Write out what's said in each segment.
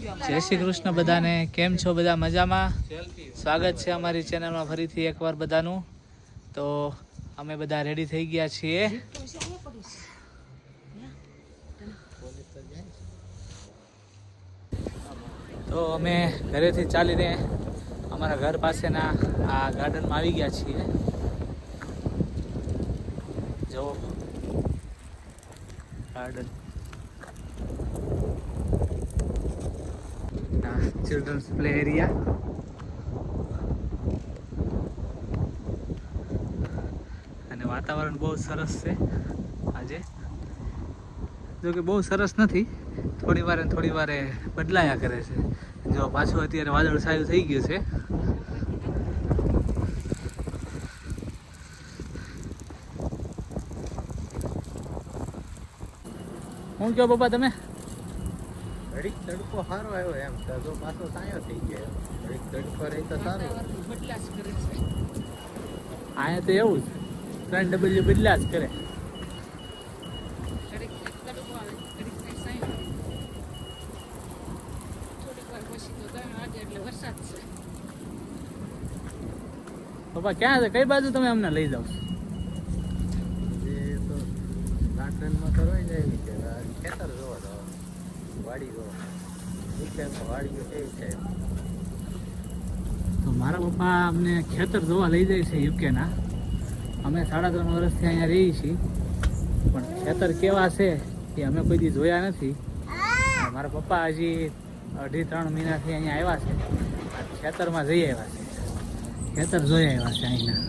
જય શ્રી કૃષ્ણ બધાને. કેમ છો બધા મજામાં? સ્વાગત છે અમારી ચેનલમાં ફરીથી એકવાર બધાનું. તો અમે બધા રેડી થઈ ગયા છીએ. તો અમે ઘરેથી ચાલીને અમારા ઘર પાસેના આ ગાર્ડનમાં આવી ગયા છીએ. જો ગાર્ડન. ચિલ્ડ્રન્સ પ્લે એરિયા અને વાતાવરણ બહુ સરસ છે આજે. જો કે બહુ સરસ નથી, થોડી વારે થોડી વારે બદલાયા કરે છે. જો પાછું અત્યારે વાદળ સાયું થઈ ગયું છે. હું કહો પપ્પા તમે? ઘડીક તડકો સારો આવ્યો એમ તો જો પાછો સાયો થઈ ગયો. ઘડીક તડકો રહી તો સારો. અહીંયા તો એવું જ. ત્રણ ડબલ્યુ બદલા જ કરે. પપ્પા ક્યાં છે? કઈ બાજુ તમે અમને લઈ જાઓ છો? એ તો ગાર્ડનમાં તો રોઈ જાય છે આ ખેતર જોવા જાવ વાડી જોવા ઉત્તરમાં વાડીઓ કેવી છે. તો મારા પપ્પા અમને ખેતર જોવા લઈ જાય છે યુકેના અમે સાડા ત્રણ વર્ષથી અહીંયા રહીએ છીએ. પણ ખેતર કેવા છે એ અમે કોઈ દી જોયા નથી. મારા પપ્પા હજી અઢી ત્રણ મહિનાથી અહીંયા આવ્યા છે. ખેતરમાં જઈ આવ્યા છે. ખેતર જોઈ આવ્યા છે અહીંના.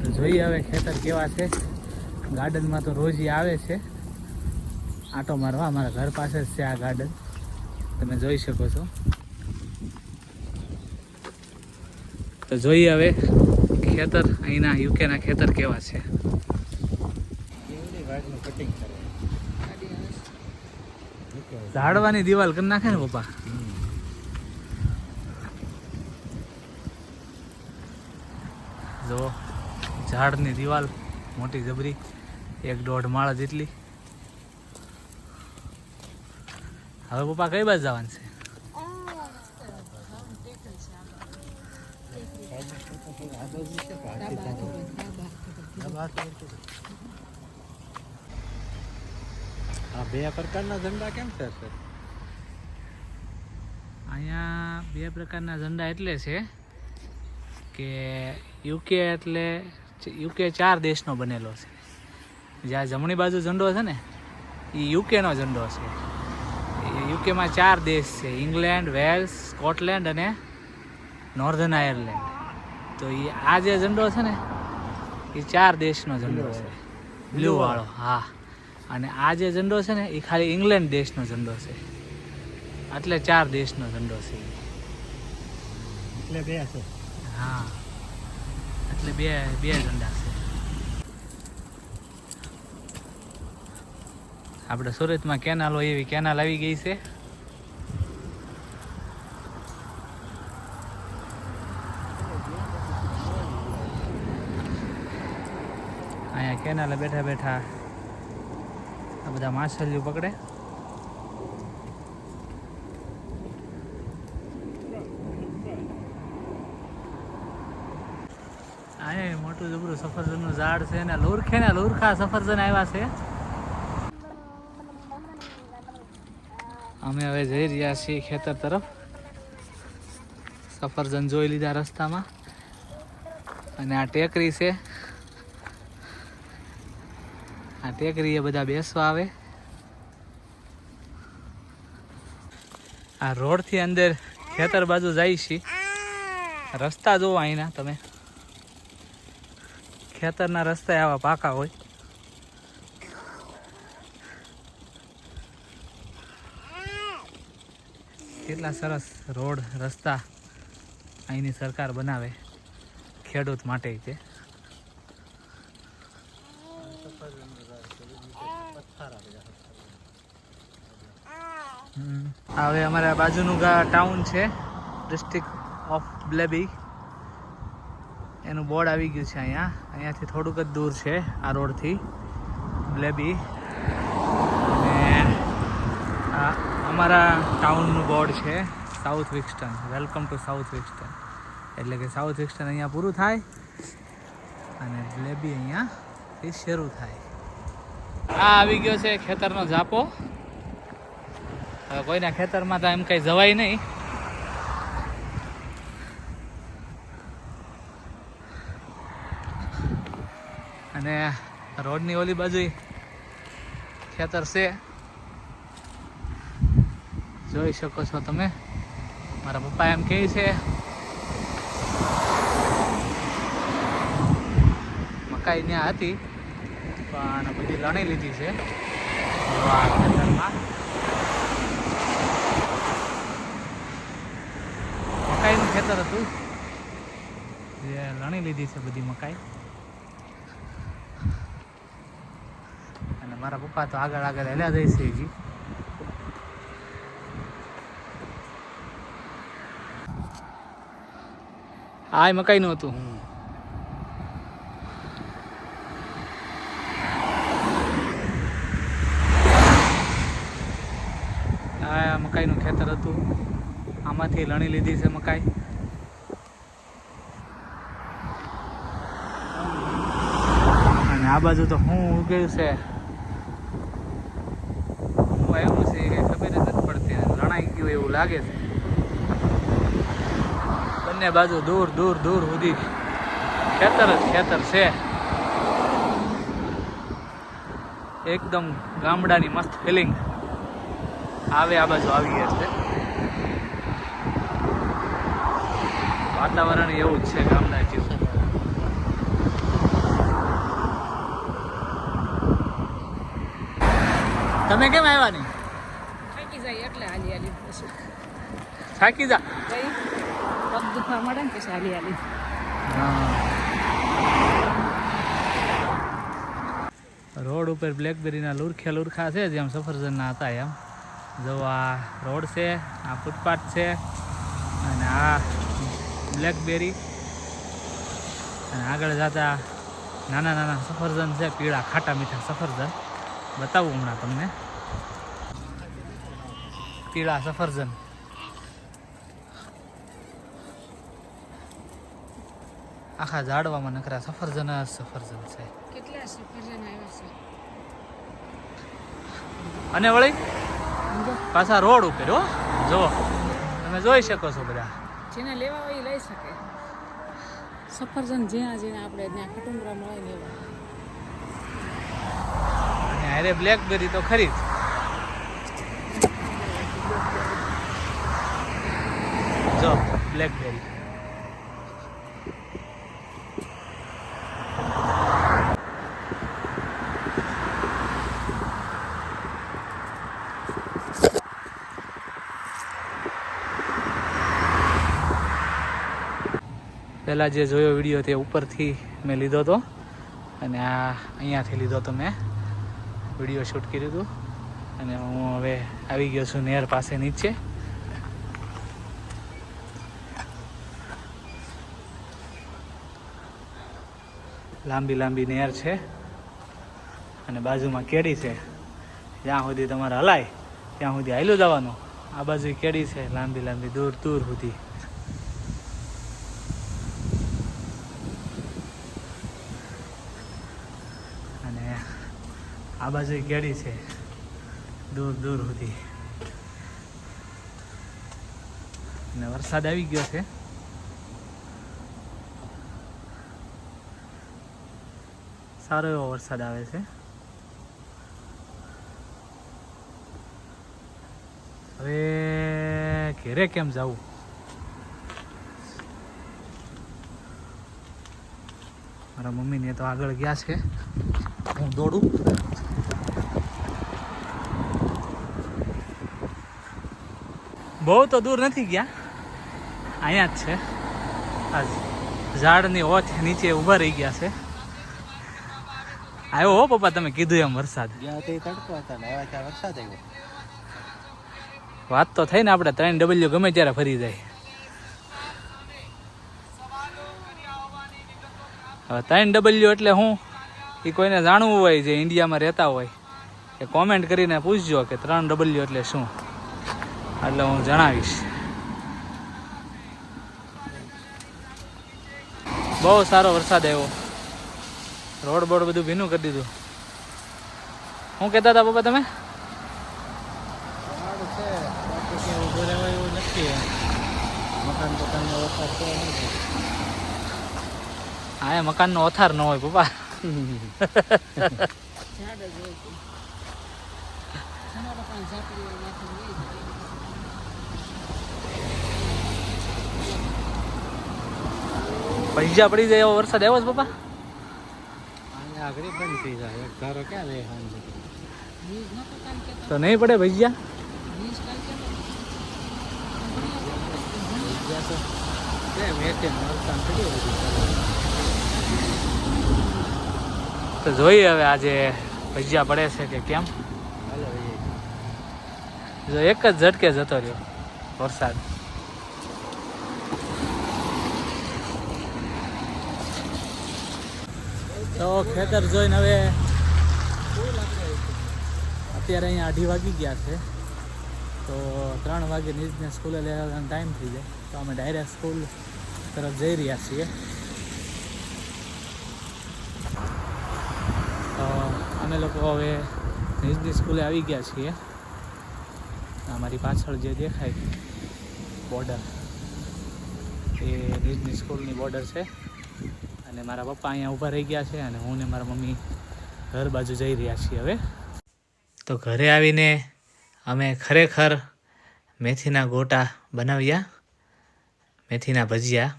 તો જોઈએ હવે ખેતર કેવા છે. ગાર્ડનમાં તો રોજ આવે છે. આટો મારવા. અમારા ઘર પાસે જ છે આ ગાર્ડન તમે જોઈ શકો છો. તો જોઈએ હવે ખેતર, અહીંના યુકેના ખેતર કેવા છે. ઝાડવાની દિવાલ કરી નાખે ને પપ્પા? જો, ઝાડની દિવાલ, મોટી જબરી, એક દોઢ માળ જેટલી. હવે પપ્પા કઈ બાજુ જવાનું છે? આ બે પ્રકારના ઝંડા કેમ છે સર અહીંયા બે પ્રકારના ઝંડા એટલે છે કે યુકે એટલે યુકે ચાર દેશનો બનેલો છે. જ્યાં જમણી બાજુ ઝંડો છે ને એ યુકેનો ઝંડો છે. યુકેમાં ચાર દેશ છે. ઇંગ્લેન્ડ વેલ્સ સ્કોટલેન્ડ અને નોર્ધન આયર્લેન્ડ. તો એ આ જે ઝંડો છે ને એ ચાર દેશનો ઝંડો છે. બ્લુ વાળો. હા. અને આ જે ઝંડો છે ને એ ખાલી ઇંગ્લેન્ડ દેશનો ઝંડો છે. એટલે ચાર દેશનો ઝંડો છે એટલે બે છે. હા. એટલે બે બે ઝંડા છે. આપણે સુરતમાં કેનાલ એવી કેનાલ આવી ગઈ છે. અહીંયા કેનાલે બેઠા બેઠા આ બધા માછલીઓ પકડે. અહીંયા મોટું જબરું સફરજનનું ઝાડ છે અને લુરખે ને લોરખા સફરજન આવ્યા છે. અમે હવે જઈ રહ્યા છીએ ખેતર તરફ. સફરજન જોઈ લીધા રસ્તામાં. અને આ ટેકરી છે. આ ટેકરી એ બધા બેસવા આવે. આ રોડથી અંદર ખેતર બાજુ જાય છે રસ્તા જોવો અહીંના તમે. ખેતરના રસ્તા આવા પાકા હોય. કેટલા સરસ રોડ, રસ્તા અહીંની સરકાર બનાવે ખેડૂત માટે તે હવે અમારા બાજુનું ટાઉન છે ડિસ્ટ્રિક્ટ ઓફ બ્લેબી એનું બોર્ડ આવી ગયું છે અહીંયા. અહીંયાથી થોડુંક જ દૂર છે આ રોડથી બ્લેબી અને આ અમારા ટાઉનનું બોર્ડ છે South Wigston welcome to South Wigston એટલે કે સાઉથ વિક્સ્ટન અહીંયા પૂરું થાય અને જલેબી અહીંયાથી શરૂ થાય. આ આવી ગયો છે ખેતરનો ઝાપો. કોઈના ખેતરમાં તો એમ કંઈ જવાય નહીં. અને રોડની ઓલી બાજુ ખેતર છે. જોઈ શકો છો તમે. મારા પપ્પા એમ કહે છે, મકાઈ ત્યાં હતી, પણ બધી લણી લીધી છે. આ ખેતરમાં મકાઈનું ખેતર હતું. જે લણી લીધી છે બધી મકાઈ. અને મારા પપ્પા તો આગળ આગળ હેલ્યા દઈશ છે હજી આ મકાઈનું હતું. આ મકાઈનું ખેતર હતું. આમાંથી લણી લીધી છે મકાઈ. અને આ બાજુ તો હું ઉગ્યું છે. હું આવ્યું છે કે ખબર જ નથી પડતી. લણાઈ ગયું એવું લાગે છે. બંને બાજુ દૂર દૂર દૂર સુધી ખેતર જ ખેતર છે. એકદમ ગામડાની મસ્ત ફિલિંગ આવે આ બાજુ આવી ગયા છે. વાતાવરણ એવું જ છે ગામડા જેવું. તમે કેમ આવ્યા નહીં? થાકી જાય એટલે હાલી હાલી થાકી જા. દુખવા મળે ને પછી હાલી હાલી. રોડ ઉપર બ્લેકબેરીના લુરખે લુરખા છે જેમ સફરજનના હતા એમ. જો આ રોડ છે, આ ફૂટપાથ છે, અને આ બ્લેકબેરી અને આગળ જતા નાના નાના સફરજન છે, પીળા ખાટા મીઠા સફરજન. બતાવું હમણાં તમને. પીળા સફરજન. આખા ઝાડવામાં નકરા સફરજન જ સફરજન છે. કેટલા સફરજન આવ્યા છે? અને વળી? પાછા રોડ ઉપર હો. જો તમે જોઈ શકો છો બધા. જેને લેવા હોય એ લઈ શકે. સફરજન જ્યાં જ્યાં આપણે ત્યાં કટુંબરા મળે એવા. અને અરે બ્લેકબેરી તો ખરી જ. જો બ્લેકબેરી પહેલાં જે જોયો વીડિયો તે ઉપરથી મેં લીધો હતો અને આ અહીંયાથી લીધો તો મેં. વીડિયો શૂટ કર્યું હતું અને હું હવે આવી ગયો છું નેર પાસે નીચે. લાંબી લાંબી નેર છે. અને બાજુમાં કેડી છે. જ્યાં સુધી તમારે હલાય, ત્યાં સુધી હાલ્યું જવાનું. આ બાજુ કેડી છે, લાંબી લાંબી દૂર દૂર સુધી અને આ બાજુ કેરી છે. દૂર દૂર સુધી. અને વરસાદ આવી ગયો છે. સારો એવો વરસાદ આવે છે. હવે ઘેરે કેમ જવું? મારા મમ્મીને તો આગળ ગયા છે. હું દોડું. બહુ તો દૂર નથી ગયા. અહીંયા જ છે. આ ઝાડની ઓથ નીચે ઊભા રહી ગયા છે. આવ્યો હો પપ્પા તમે કીધું એમ વરસાદ. વાત તો થઈ ને આપણે ત્રણ ડબલ્યુ ગમે ત્યારે ફરી જાય. હવે ત્રણ ડબલ્યુ એટલે હું? એ કોઈને જાણવું હોય જે ઇન્ડિયામાં રહેતા હોય એ કોમેન્ટ કરીને પૂછજો કે ત્રણ ડબલ્યુ એટલે શું? એટલે હું જણાવીશ. બહુ સારો વરસાદ આવ્યો. રોડ બોડ બધું ભીનું કરી દીધું. શું કહેતા હતા પપ્પા તમે? હા એ મકાનનો ઓથાર ન હોય પપ્પા ઝાડ જ હોય છે. તમારા પણ ઝાપડી નાખી લઈ જાય. પૈસા પડી જાય એવો વરસાદ આવ્યો છે પપ્પા? આગળ બંધ થઈ જાય. ધારો ક્યાં રહે સાંજે વીજ નહોતો કાલ કહેતો. તો નહીં પડે ભૈયા તો જોઈએ હવે આજે ભજીયા પડે છે કે કેમ? જો એક જ ઝટકે જતો રહ્યો વરસાદ. તો ખેતર જોઈને હવે અત્યારે અહીંયા અઢી વાગી ગયા છે. તો ત્રણ વાગે નીચને સ્કૂલે લેવાનો ટાઈમ થઈ જાય. તો અમે ડાયરેક્ટ સ્કૂલ તરફ જઈ રહ્યા છીએ. અમે લોકો હવે નિજની સ્કૂલે આવી ગયા છીએ. અમારી પાછળ જે દેખાય બોર્ડર એ નિજની સ્કૂલની બોર્ડર છે. અને મારા પપ્પા અહીંયા ઊભા રહી ગયા છે અને હું ને મારા મમ્મી ઘર બાજુ જઈ રહ્યા છીએ હવે. તો ઘરે આવીને અમે ખરેખર મેથીના ગોટા બનાવ્યા, મેથીના ભજીયા.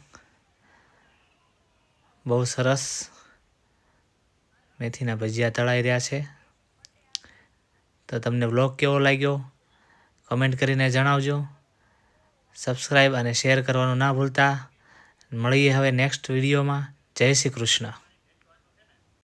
બહુ સરસ મેથીના ભજીયા તળાઈ રહ્યા છે. તો તમને બ્લોગ કેવો લાગ્યો? કમેન્ટ કરીને જણાવજો. સબસ્ક્રાઈબ અને શેર કરવાનું ના ભૂલતા. મળીએ હવે નેક્સ્ટ વિડીયોમાં. જય શ્રી કૃષ્ણ.